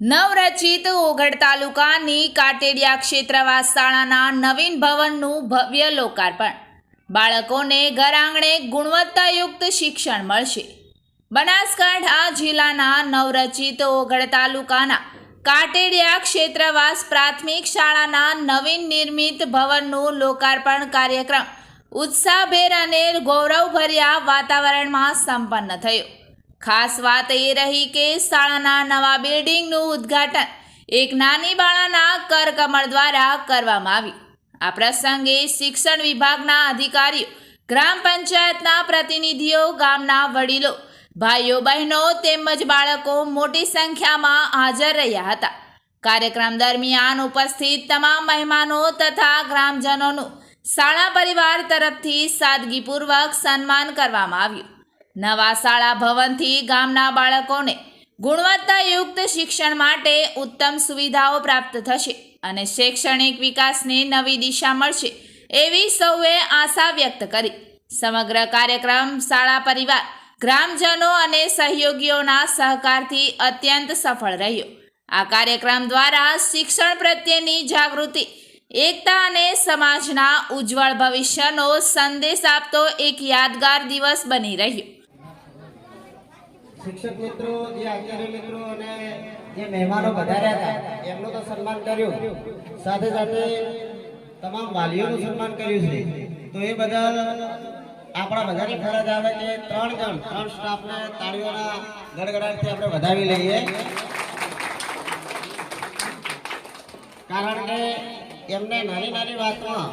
નવરચિત ઓગળ તાલુકાની કાટેડિયા ક્ષેત્રવાસ શાળાના નવીન ભવનનું ભવ્ય લોકાર્પણ. બાળકોને ઘર આંગણે ગુણવત્તાયુક્ત શિક્ષણ મળશે. બનાસકાંઠા જિલ્લાના નવરચિત ઓગળ તાલુકાના કાટેડિયા ક્ષેત્રવાસ પ્રાથમિક શાળાના નવીન નિર્મિત ભવનનું લોકાર્પણ કાર્યક્રમ ઉત્સાહભેર અને ગૌરવભર્યા વાતાવરણમાં સંપન્ન થયો. ખાસ વાત એ રહી કે શાળાના નવા બિલ્ડિંગનું ઉદ્ઘાટન એક નાની બાળાના કરકમળ દ્વારા કરવામાં આવ્યું. આ પ્રસંગે શિક્ષણ વિભાગના અધિકારીઓ, ગ્રામ પંચાયતના પ્રતિનિધિઓ, ગામના વડીલો, ભાઈઓ, બહેનો તેમજ બાળકો મોટી સંખ્યામાં હાજર રહ્યા હતા. કાર્યક્રમ દરમિયાન ઉપસ્થિત તમામ મહેમાનો તથા ગ્રામજનોનું શાળા પરિવાર તરફથી સાદગીપૂર્વક સન્માન કરવામાં આવ્યું. નવા શાળા ભવનથી ગામના બાળકોને ગુણવત્તાયુક્ત શિક્ષણ માટે ઉત્તમ સુવિધાઓ પ્રાપ્ત થશે અને શૈક્ષણિક વિકાસને નવી દિશા મળશે એવી સૌએ આશા વ્યક્ત કરી. સમગ્ર કાર્યક્રમ શાળા પરિવાર, ગ્રામજનો અને સહયોગીઓના સહકારથી અત્યંત સફળ રહ્યો. આ કાર્યક્રમ દ્વારા શિક્ષણ પ્રત્યેની જાગૃતિ, એકતા અને સમાજના ઉજ્જવળ ભવિષ્યનો સંદેશ આપતો એક યાદગાર દિવસ બની રહ્યો. શિક્ષક મિત્રો, જે આચાર્ય મિત્રો અને જે મહેમાનો વધાર્યા હતા, એમનું તો સન્માન કર્યું. સાથે સાથે તમામ વાલીઓનું સન્માન કર્યું છે. તો એ બદલ આપણા બધાની ફરજ આવે કે ત્રણ જણ, ત્રણ સ્ટાફને તાળીઓના ગડગડાટથી આપણે વધાવી લઈએ. કારણ કે એમને નાની નાની વાતમાં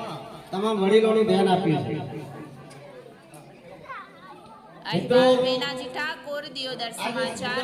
તમામ વડીલોનું ધ્યાન આપ્યું છે. અહેવાલ વેનાજી ઠાકોર દિયોદર સમાચાર